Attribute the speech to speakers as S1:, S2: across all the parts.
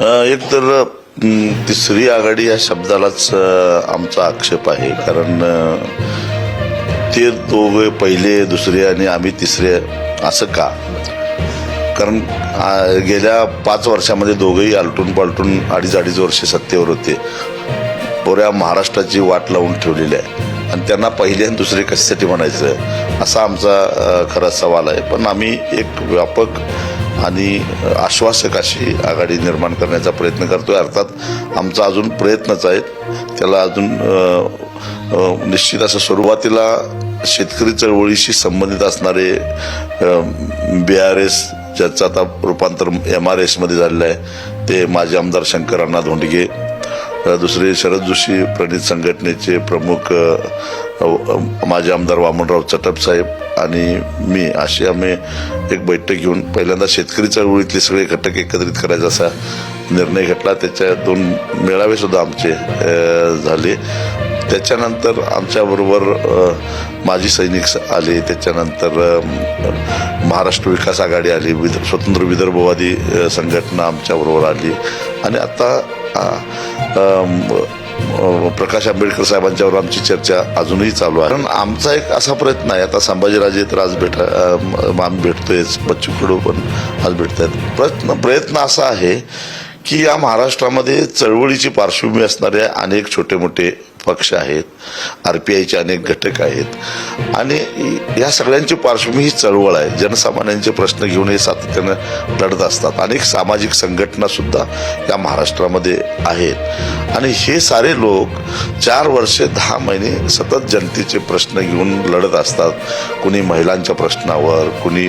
S1: एक तर तिसरी आघाडी या शब्दालाच आमचा आक्षेप आहे. कारण ते दोघे पहिले दुसरे आणि आम्ही तिसरे असं का? कारण गेल्या पाच वर्षामध्ये दोघेही आलटून पालटून अडीच अडीच वर्षे सत्तेवर होते. पुऱ्या महाराष्ट्राची वाट लावून ठेवलेली आहे. आणि त्यांना पहिले आणि दुसरे कशासाठी म्हणायचं? असा आमचा खरा सवाल आहे. पण आम्ही एक व्यापक आणि आश्वासक अशी आघाडी निर्माण करण्याचा प्रयत्न करतोय. अर्थात आमचा अजून प्रयत्नच आहेत त्याला अजून निश्चित असं सुरुवातीला शेतकरी चळवळीशी संबंधित असणारे बी आर एस ज्याचं आता रूपांतर एम आर एसमध्ये झालेलं आहे ते माजी आमदार शंकर अण्णा धोंडगे दुसरे शरद जोशी प्रणित संघटनेचे प्रमुख माझे माजी आमदार वामनराव चटप साहेब आणि मी अशी आम्ही एक बैठक घेऊन पहिल्यांदा शेतकरी चळवळीतले सगळे घटक एकत्रित करायचा असा निर्णय घेतला. त्याच्या दोन मेळावे सुद्धा आमचे झाले. त्याच्यानंतर आमच्याबरोबर माजी सैनिक आले. त्याच्यानंतर महाराष्ट्र विकास आघाडी आली. विद स्वतंत्र विदर्भवादी संघटना आमच्याबरोबर आली. आणि आता प्रकाश आंबेडकर साहेबांच्यावर आमची चर्चा अजूनही चालू आहे. कारण आमचा एक असा प्रयत्न आहे आता संभाजीराजे तर आज भेटा अ, म- आम्ही भेटतोयच बच्चू कडू पण आज भेटत आहेत प्रयत्न प्रयत्न असा आहे की या महाराष्ट्रामध्ये चळवळीची पार्श्वभूमी असणारे अनेक छोटे मोठे पक्ष आहेत आर पी आयचे अनेक घटक आहेत. आणि या सगळ्यांची पार्श्वभूमी ही चळवळ आहे. जनसामान्यांचे प्रश्न घेऊन हे सातत्यानं लढत असतात. अनेक सामाजिक संघटना सुद्धा या महाराष्ट्रामध्ये आहेत. आणि हे सारे लोक चार वर्षे दहा महिने सतत जनतेचे प्रश्न घेऊन लढत असतात. कुणी महिलांच्या प्रश्नावर कुणी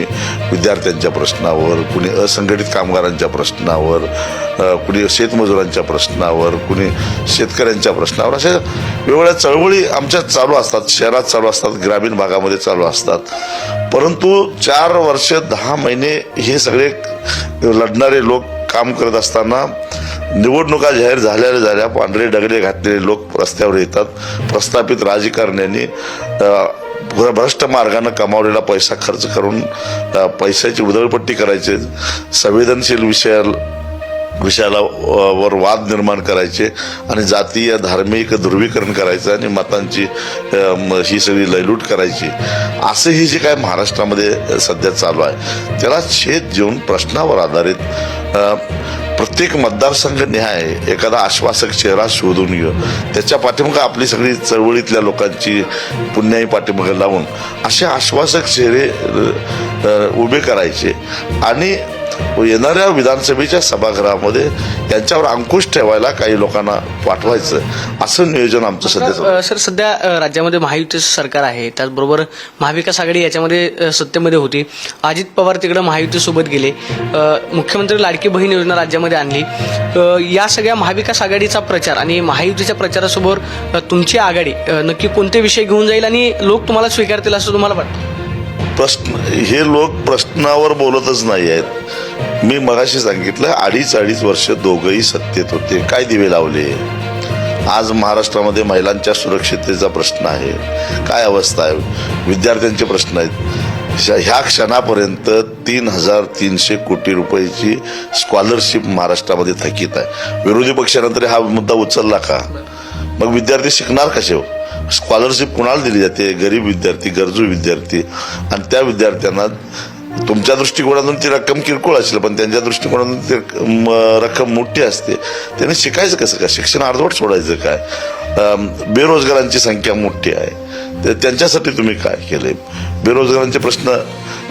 S1: विद्यार्थ्यांच्या प्रश्नावर कुणी असंघटित कामगारांच्या प्रश्नावर कुणी शेतमजुरांच्या प्रश्नावर कुणी शेतकऱ्यांच्या प्रश्नावर. अशा वेगवेगळ्या चळवळी आमच्या चालू असतात शहरात चालू असतात ग्रामीण भागामध्ये चालू असतात. परंतु चार वर्ष दहा महिने हे सगळे लढणारे लोक काम करत असताना निवडणुका जाहीर झाल्या झाल्या पांढरे डगले घातलेले लोक रस्त्यावर येतात. प्रस्थापित राजकारण्यांनी भ्रष्ट मार्गानं कमावलेला पैसा खर्च करून पैशाची उधळपट्टी करायचे संवेदनशील विषया विषयाला वर वाद निर्माण करायचे आणि जातीय धार्मिक ध्रुवीकरण करायचं आणि मतांची ही सगळी लयलूट करायची. असं ही जे काय महाराष्ट्रामध्ये सध्या चालू आहे त्याला छेद देऊन प्रश्नावर आधारित प्रत्येक मतदारसंघ न्याय एखादा आश्वासक चेहरा शोधून घेऊन त्याच्या पाठीमागं आपली सगळी चळवळीतल्या लोकांची पुण्याई पाठीमागं लावून असे आश्वासक चेहरे उभे करायचे. आणि येणाऱ्या विधानसभेच्या सभागृहामध्ये यांच्यावर अंकुश ठेवायला काही लोकांना पाठवायचं असं नियोजन आमचं सध्या
S2: सर सध्या राज्यामध्ये महायुतीचं सरकार आहे. त्याचबरोबर महाविकास आघाडी याच्यामध्ये सत्तेमध्ये होती. अजित पवार तिकडे महायुतीसोबत गेले. मुख्यमंत्री लाडकी बहीण योजना राज्यामध्ये आणली. या सगळ्या महाविकास आघाडीचा प्रचार आणि महायुतीच्या प्रचारासोबत तुमची आघाडी नक्की कोणते विषय घेऊन जाईल आणि लोक तुम्हाला स्वीकारतील असं तुम्हाला वाटतं?
S1: प्रश्न हे लोक प्रश्नावर बोलतच नाही आहेत. मी मगाशी सांगितलं अडीच अडीच वर्ष दोघंही सत्तेत होते. काय दिवे लावले? आज महाराष्ट्रामध्ये महिलांच्या सुरक्षिततेचा प्रश्न आहे. काय अवस्था आहे? विद्यार्थ्यांचे प्रश्न आहेत. ह्या क्षणापर्यंत तीन हजार तीनशे कोटी रुपयाची स्कॉलरशिप महाराष्ट्रामध्ये थकीत आहे. विरोधी पक्षानंतर हा मुद्दा उचलला का? मग विद्यार्थी शिकणार कसे हो? स्कॉलरशिप कुणाला दिली जाते? गरीब विद्यार्थी गरजू विद्यार्थी. आणि त्या विद्यार्थ्यांना तुमच्या दृष्टिकोनातून ती रक्कम किरकोळ असेल पण त्यांच्या दृष्टिकोनातून ती म, रक्कम मोठी असते. त्यांनी शिकायचं कसं काय? शिक्षण अर्धवट सोडायचं काय? बेरोजगारांची संख्या मोठी आहे. तर त्यांच्यासाठी तुम्ही काय केले बेरोजगारांचे प्रश्न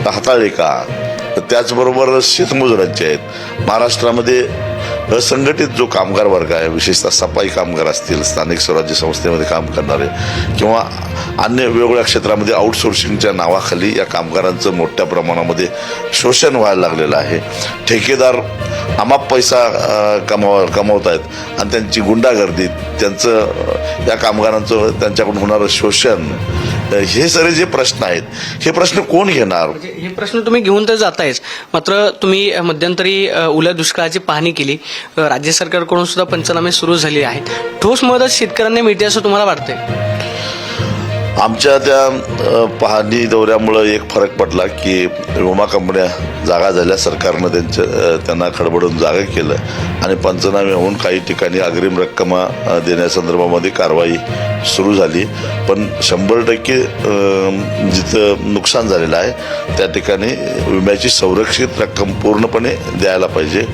S1: हाताळले का? त्याचबरोबर शेतमजुरांचे आहेत. महाराष्ट्रामध्ये असंघटित जो कामगार वर्ग आहे विशेषतः सफाई कामगार असतील स्थानिक स्वराज्य संस्थेमध्ये काम करणारे किंवा अन्य वेगवेगळ्या क्षेत्रामध्ये आउटसोर्सिंगच्या नावाखाली या कामगारांचं मोठ्या प्रमाणामध्ये शोषण व्हायला लागलेलं आहे. ठेकेदार अमाप पैसा कमाव कमावत आहेत आणि त्यांची गुंडागर्दी त्यांचं या कामगारांचं त्यांच्याकडून होणारं शोषण हे सगळे जे प्रश्न आहेत हे प्रश्न कोण घेणार?
S2: म्हणजे हे प्रश्न तुम्ही घेऊन तर जातायच मात्र तुम्ही मध्यंतरी अ, ओल्या दुष्काळाची पाहणी केली. राज्य सरकारकडून सुद्धा पंचनामे सुरू झाले आहेत. ठोस मदत शेतकऱ्यांना मिळते असं तुम्हाला वाटतंय?
S1: आमच्या त्या पाहणी दौऱ्यामुळं एक फरक पडला की विमा कंपन्या जागा झाल्या सरकारनं त्यांच्या त्यांना खडबडून जागा केलं आणि पंचनामे होऊन काही ठिकाणी अग्रिम रक्कम देण्यासंदर्भामध्ये कारवाई सुरू झाली. पण शंभर टक्के जिथं नुकसान झालेलं आहे त्या ठिकाणी विम्याची संरक्षित रक्कम पूर्णपणे द्यायला पाहिजे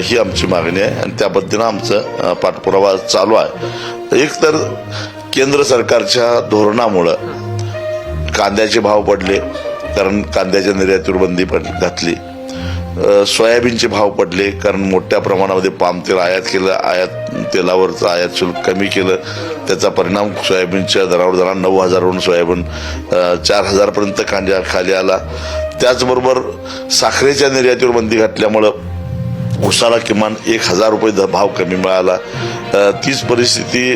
S1: ही आमची मागणी आहे. आणि त्या पद्धतीनं आमचं पाठपुरावा चालू आहे. एक तर केंद्र सरकारच्या धोरणामुळं कांद्याचे भाव पडले कारण कांद्याच्या निर्यातीवर बंदी पड घातली. सोयाबीनचे भाव पडले कारण मोठ्या प्रमाणामध्ये पाम तेल आयात केलं आयात तेलावरचं आयात शुल्क कमी केलं. त्याचा परिणाम सोयाबीनच्या दरावर झाला नऊ हजारवरून सोयाबीन चार हजारपर्यंत कांद्या खाली आला. त्याचबरोबर साखरेच्या निर्यातीवर बंदी घातल्यामुळं उसाला किमान एक हजार रुपये द- भाव कमी मिळाला. तीच परिस्थिती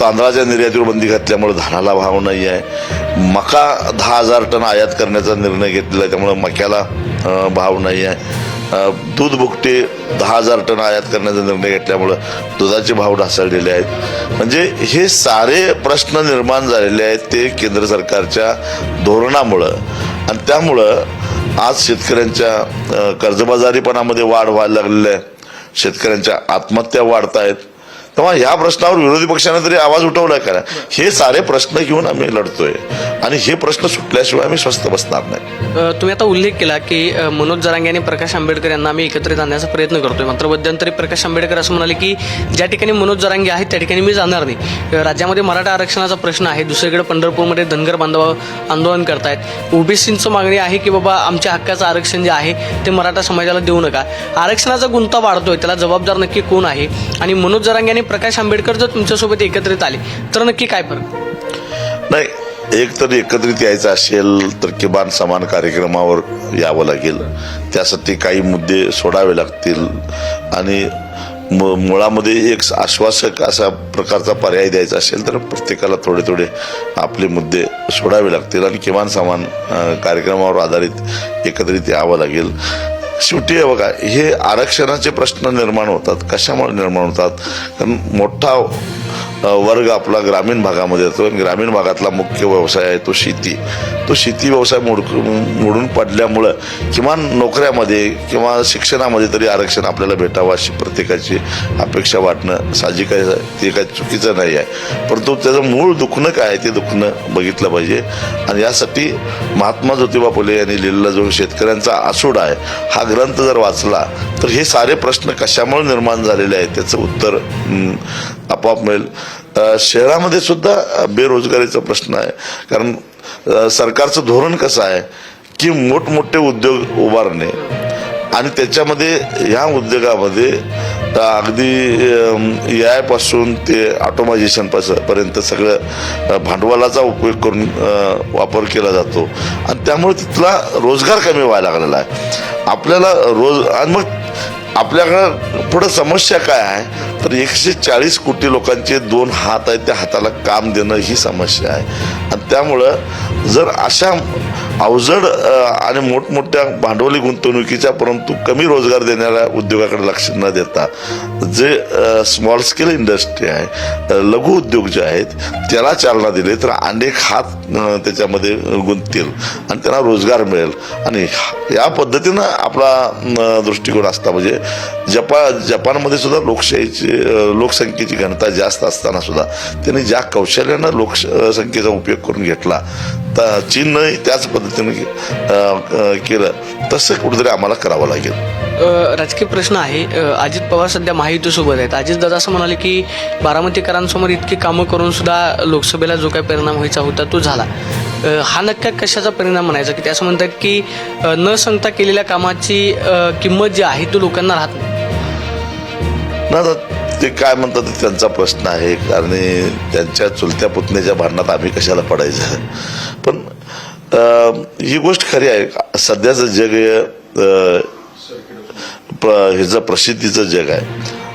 S1: तांदळाच्या निर्यातीवर बंदी घातल्यामुळे धानाला भाव नाही आहे. मका दहा हजार टन आयात करण्याचा निर्णय घेतलेला आहे त्यामुळे मक्याला भाव नाही आहे. दूध बुकटे दहा हजार टन आयात करण्याचा निर्णय घेतल्यामुळं दुधाचे भाव ढासळलेले आहेत. म्हणजे हे सारे प्रश्न निर्माण झालेले आहेत ते केंद्र सरकारच्या धोरणामुळं. आणि त्यामुळं आज शेतकऱ्यांच्या कर्जबाजारीपणामध्ये वाढ व्हायला लागलेली आहे. शेतकऱ्यांच्या आत्महत्या वाढत आहेत तेव्हा ह्या प्रश्नावर विरोधी पक्षाने तरी आवाज उठवलाय का हे सारे प्रश्न घेऊन आम्ही लढतोय. आणि हे प्रश्न सुटल्याशिवाय आम्ही स्वस्थ बसणार नाही.
S2: तुम्ही आता उल्लेख केला की मनोज जरांगे आणि प्रकाश आंबेडकर यांना आम्ही एकत्रित आणण्याचा प्रयत्न करतोय. मात्र मध्यंतरी प्रकाश आंबेडकर असं म्हणाले की ज्या ठिकाणी मनोज जरांगे आहेत त्या ठिकाणी मी जाणार नाही. राज्यामध्ये मराठा आरक्षणाचा प्रश्न आहे. दुसरीकडे पंढरपूरमध्ये धनगर बांधव आंदोलन करतायत. ओबीसींचं मागणी आहे की बाबा आमच्या हक्काचं आरक्षण जे आहे ते मराठा समाजाला देऊ नका. आरक्षणाचा गुंता वाढतोय. त्याला जबाबदार नक्की कोण आहे? आणि मनोज जरांगे आणि प्रकाश आंबेडकर जर तुमच्यासोबत एकत्रित आले तर नक्की काय फरक?
S1: नाही एक तर एकत्रित यायचं असेल तर किमान समान कार्यक्रमावर यावं लागेल. त्यासाठी काही मुद्दे सोडावे लागतील. आणि म मुळामध्ये एक आश्वासक असा प्रकारचा पर्याय द्यायचा असेल तर प्रत्येकाला थोडे थोडे आपले मुद्दे सोडावे लागतील आणि किमान समान कार्यक्रमावर आधारित एकत्रित यावं लागेल. शेवटी बघा हे आरक्षणाचे प्रश्न निर्माण होतात. कशामुळे निर्माण होतात? कारण मोठा वर्ग आपला ग्रामीण भागामध्ये येतो. आणि ग्रामीण भागातला मुख्य व्यवसाय आहे तो शेती. तो शेती व्यवसाय मोड मोडून पडल्यामुळं किमान नोकऱ्यामध्ये किंवा शिक्षणामध्ये तरी आरक्षण आपल्याला भेटावं अशी प्रत्येकाची अपेक्षा वाटणं साहजिक आहे. ते काही चुकीचं नाही आहे. परंतु त्याचं मूळ दुखणं काय ते दुखणं बघितलं पाहिजे. आणि यासाठी महात्मा ज्योतिबा फुले यांनी लिहिलेला जो शेतकऱ्यांचा आसूड आहे हा ग्रंथ जर वाचला तर हे सारे प्रश्न कशामुळे निर्माण झालेले आहेत त्याचं उत्तर आपोआप मिळेल. शहरामध्ये सुद्धा बेरोजगारीचा प्रश्न आहे. कारण सरकारचं धोरण कसं आहे की मोठमोठे उद्योग उभारणे आणि त्याच्यामध्ये ह्या उद्योगामध्ये अगदी ए पासून ते ऑटोमायझेशन पर्यंत सगळं भांडवलाचा उपयोग करून वापर केला जातो. आणि त्यामुळे तिथला रोजगार कमी व्हायला लागलेला आहे. आपल्याला रोज आणि मग आपल्याकडं पुढं समस्या काय आहे? तर एकशे चाळीस कोटी लोकांचे दोन हात आहेत त्या हाताला काम देणं ही समस्या आहे. आणि त्यामुळं जर अशा अवजड आणि मोठमोठ्या भांडवली गुंतवणुकीच्या परंतु कमी रोजगार देणाऱ्या उद्योगाकडे लक्ष न देता जे स्मॉल स्केल इंडस्ट्री आहे लघु उद्योग जे आहेत त्याला चालना दिली तर अनेक हात त्याच्यामध्ये गुंततील आणि त्यांना रोजगार मिळेल. आणि या पद्धतीनं आपला दृष्टिकोन असता म्हणजे जपा जपानमध्ये सुद्धा लोकशाहीची लोकसंख्येची घनता जास्त असताना सुद्धा त्यांनी ज्या कौशल्यानं लोकसंख्येचा उपयोग करून घेतला तर चीननं त्याच पद्धती पद्धतीनं अ, केलं. तसं कुठेतरी आम्हाला करावं लागेल.
S2: राजकीय प्रश्न आहे. अजित पवार सध्या महायुतीसोबत आहेत. अजित दादा असं म्हणाले की बारामतीकरांसमोर इतकी कामं करून सुद्धा लोकसभेला जो काही परिणाम व्हायचा होता तो झाला. हा नक्की कशाचा परिणाम म्हणायचा? की ते असं म्हणतात की न सांगता केलेल्या कामाची किंमत जी आहे तो लोकांना राहत नाही.
S1: ते काय म्हणतात त्यांचा प्रश्न आहे. आणि त्यांच्या चुलत्या पुतण्याच्या भांडणात आम्ही कशाला पडायचं? पण ही गोष्ट खरी आहे. सध्याचं जग हे ह्याचं प्रसिद्धीचं जग आहे.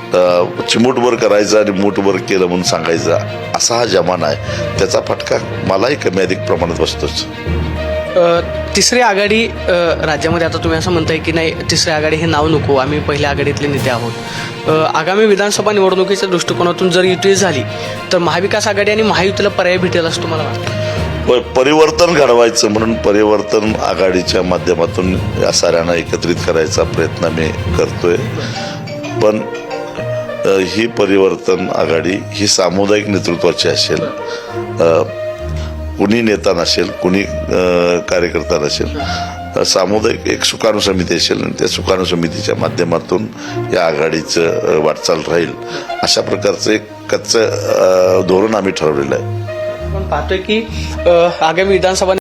S1: अं, चिमूटभर करायचं आणि मूठभर केलं म्हणून सांगायचं असा हा जमाना आहे. त्याचा फटका मलाही कमी अधिक प्रमाणात बसतोच.
S2: तिसरी आघाडी राज्यामध्ये आता तुम्ही असं म्हणताय की नाही तिसरी आघाडी हे नाव नको आम्ही पहिल्या आघाडीतले नेते आहोत. आगामी विधानसभा निवडणुकीच्या दृष्टिकोनातून जर युती झाली तर महाविकास आघाडी आणि महायुतीला पर्याय भेटेल असं तुम्हाला वाटतं?
S1: परिवर्तन घडवायचं म्हणून परिवर्तन आघाडीच्या माध्यमातून या साऱ्यांना एकत्रित करायचा प्रयत्न मी करतोय. पण ही परिवर्तन आघाडी ही सामुदायिक नेतृत्वाची असेल कुणी नेता नसेल कुणी कार्यकर्ता नसेल सामुदायिक एक सुकाणू समिती असेल आणि त्या सुकाणू समितीच्या माध्यमातून या आघाडीचं वाटचाल राहील. अशा प्रकारचं एक कच्चं धोरण आम्ही ठरवलेलं आहे.
S2: आपण पाहतोय की आगामी विधानसभा